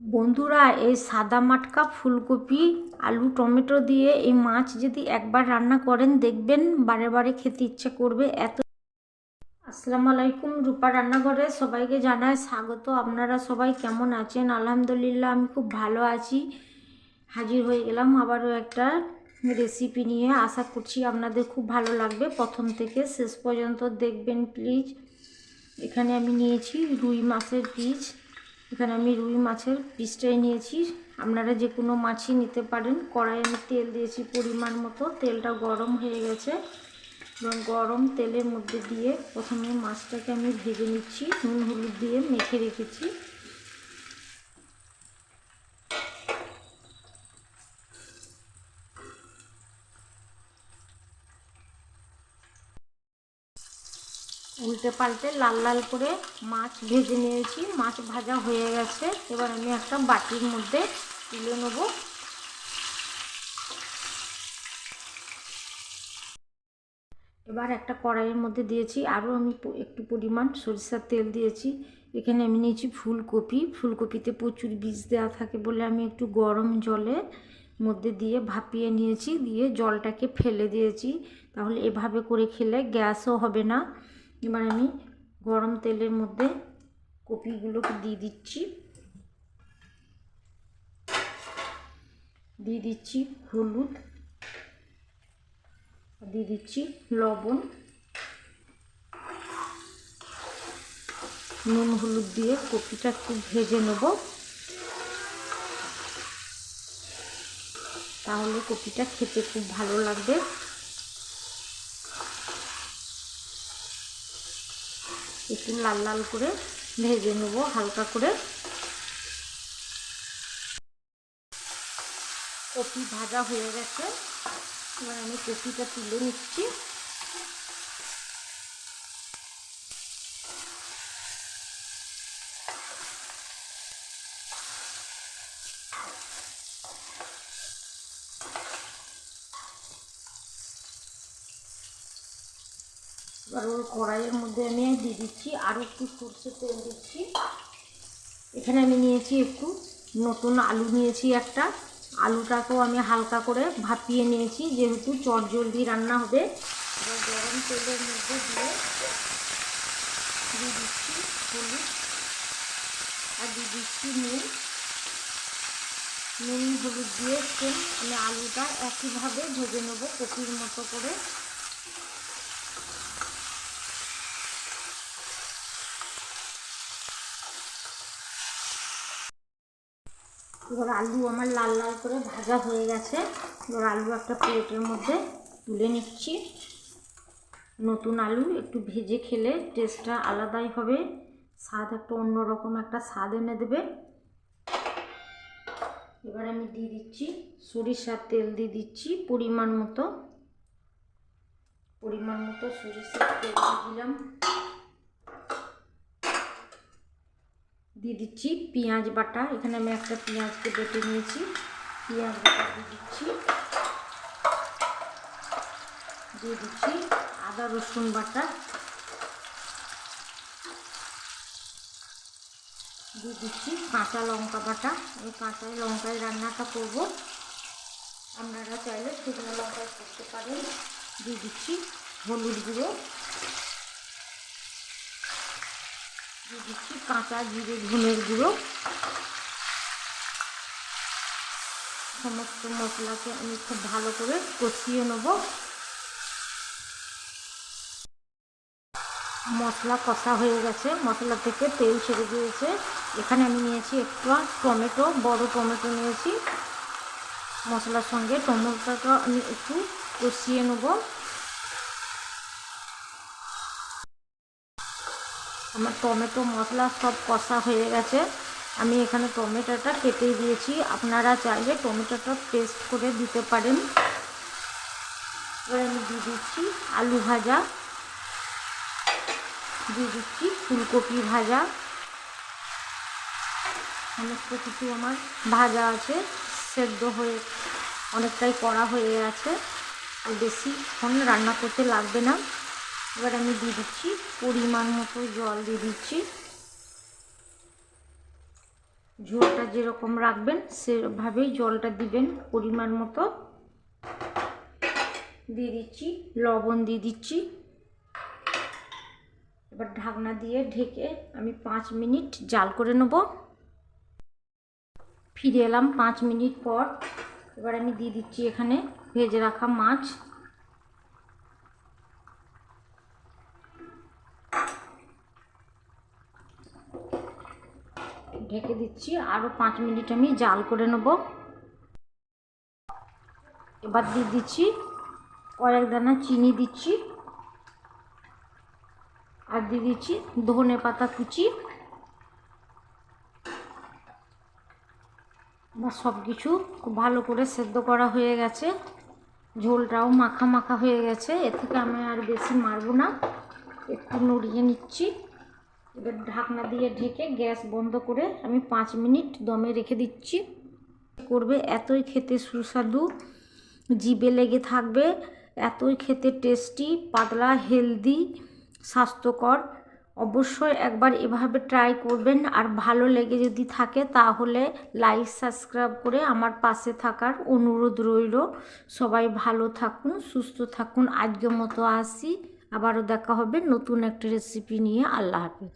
বন্ধুরা, এই সাদা মাটকা ফুলকপি, আলু, টমেটো দিয়ে এই মাছ যদি একবার রান্না করেন, দেখবেন বারে বারে খেতে ইচ্ছে করবে এত। আসসালামু আলাইকুম, রূপা রান্নাঘরে সবাইকে জানাই স্বাগত। আপনারা সবাই কেমন আছেন? আলহামদুলিল্লাহ, আমি খুব ভালো আছি। হাজির হয়ে গেলাম আবারও একটা রেসিপি নিয়ে। আশা করছি আপনাদের খুব ভালো লাগবে। প্রথম থেকে শেষ পর্যন্ত দেখবেন প্লিজ এখানে আমি নিয়েছি রুই মাছের পিস এখানে আমি রুই মাছের পিসটাই নিয়েছি। আপনারা যে কোনো মাছই নিতে পারেন। কড়াই আমি তেল দিয়েছি পরিমাণ মতো। তেলটা গরম হয়ে গেছে এবং গরম তেলের মধ্যে দিয়ে প্রথমে মাছটাকে আমি ভেজে নিচ্ছি। নুন, হলুদ দিয়ে মেখে রেখেছি। উল্টে পাল্টে লাল লাল করে মাছ ভেজে নিয়েছি। মাছ ভাজা হয়ে গেছে। এবার আমি একটা বাটির মধ্যে তুলে নেব। এবার একটা কড়াইয়ের মধ্যে দিয়েছি। আরও আমি একটু পরিমাণ সরিষার তেল দিয়েছি। এখানে আমি নিয়েছি ফুলকপি। ফুলকপিতে প্রচুর বীজ দেওয়া থাকে বলে আমি একটু গরম জলে মধ্যে দিয়ে ভাপিয়ে নিয়েছি। দিয়ে জলটাকে ফেলে দিয়েছি। তাহলে এভাবে করে খেলে গ্যাসও হবে না। এবার আমি গরম তেলের মধ্যে কপিগুলোকে দিয়ে দিচ্ছি। দিয়ে দিচ্ছি হলুদ, দিয়ে দিচ্ছি লবণ, নুন হলুদ দিয়ে কপিটা একটু ভেজে নেব। তাহলে কপিটা খেতে খুব ভালো লাগবে। একটু লাল লাল করে ভেজে নেব, হালকা করে। কপি ভাজা হয়ে গেছে। এবার আমি কপিটা তুলে নিচ্ছি। এবার ওর কড়াইয়ের মধ্যে আমি দিয়ে দিচ্ছি আরও একটু সর্ষে তেল দিচ্ছি। এখানে আমি নিয়েছি একটু নতুন আলু নিয়েছি একটা। আলুটাকেও আমি হালকা করে ভাপিয়ে নিয়েছি, যেহেতু চটজলদি রান্না হবে। এবার গরম তেলের মধ্যে দিয়ে দিয়ে দিচ্ছি হলুদ। আর দিয়ে দিচ্ছি নুন। নুন, হলুদ দিয়ে আমি আলুটা একইভাবে ভেজে নেব কপির মতো করে। এবার আলু আমার লাল লাল করে ভাজা হয়ে গেছে। এবার আলু একটা প্লেটের মধ্যে তুলে নিচ্ছি। নতুন আলু একটু ভেজে খেলে টেস্টটা আলাদাই হবে। স্বাদ একটা অন্যরকম একটা স্বাদ এনে দেবে। এবার আমি দিয়ে দিচ্ছি সরিষার তেল দিয়ে দিচ্ছি পরিমাণ মতো। পরিমাণ মতো সরিষার তেল দিয়ে দিলাম। দিয়ে দিচ্ছি পেঁয়াজ বাটা। এখানে আমি একটা পেঁয়াজকে বেটে নিয়েছি। পেঁয়াজ বাটা দিয়ে দিচ্ছি। দিয়ে দিচ্ছি আদা রসুন বাটা। দিয়ে দিচ্ছি কাঁচা লঙ্কা বাটা। এই কাঁচা লঙ্কায় রান্নাটা করব। আপনারা চাইলে শুকনো লঙ্কায় করতে পারেন। দিয়ে দিচ্ছি হলুদ গুঁড়ো। দিচ্ছি কাঁচা জিরে, ধনের গুঁড়ো। সমস্ত মশলাকে আমি খুব ভালো করে কষিয়ে নেব। মশলা কষা হয়ে গেছে। মশলা থেকে তেল ছেড়ে দিয়েছে এখানে আমি নিয়েছি একটু টমেটো, বড় টমেটো নিয়েছি। মশলার সঙ্গে টমেটোটা আমি একটু কষিয়ে নেব। আমার টমেটো মশলা সব কষা হয়ে গেছে। আমি এখানে টমেটোটা কেটে দিয়েছি। আপনারা চাইলে টমেটোটা পেস্ট করে দিতে পারেন। এবার আমি দিয়ে দিচ্ছি আলু ভাজা। দিয়ে দিচ্ছি ফুলকপি ভাজা। সমস্ত কিছু আমার ভাজা আছে। সেদ্ধ হয়ে অনেকটাই কড়া হয়ে গেছে। বেশিক্ষণ রান্না করতে লাগবে না। এবার আমি দিয়ে দিচ্ছি পরিমাণ মতো জল দিয়ে দিচ্ছি। ঝোলটা যেরকম রাখবেন, সেভাবেই জলটা দিবেন পরিমাণ মতো। দিয়ে দিচ্ছি, লবণ দিয়ে দিচ্ছি। এবার ঢাকনা দিয়ে ঢেকে আমি পাঁচ মিনিট জাল করে নেব। ফিরে এলাম পাঁচ মিনিট পর। এবার আমি দিয়ে দিচ্ছি এখানে ভেজে রাখা মাছ। ঢেকে দিচ্ছি। আরও পাঁচ মিনিট আমি জাল করে নেব। এবার দিয়ে দিচ্ছি কয়েক দানা চিনি দিচ্ছি। আর দিয়ে দিচ্ছি ধনে পাতা কুচি। বা সব কিছু খুব ভালো করে সেদ্ধ করা হয়ে গেছে। ঝোলটাও মাখা মাখা হয়ে গেছে। এ থেকে আমি আর বেশি মারবো না। একটু নড়িয়ে নিচ্ছি। এবার ঢাকনা দিয়ে ঢেকে গ্যাস বন্ধ করে আমি পাঁচ মিনিট দমে রেখে দিচ্ছি। করবে এতই খেতে সুস্বাদু, জিবে লেগে থাকবে, এতই খেতে টেস্টি, পাতলা, হেলদি, স্বাস্থ্যকর। অবশ্যই একবার এভাবে ট্রাই করবেন, আর ভালো লেগে যদি থাকে তাহলে লাইক, সাবস্ক্রাইব করে আমার পাশে থাকার অনুরোধ রইল। সবাই ভালো থাকুন, সুস্থ থাকুন, আজকের মতো আসি। আবারও দেখা হবে নতুন একটা রেসিপি নিয়ে। আল্লাহ হাফিজ।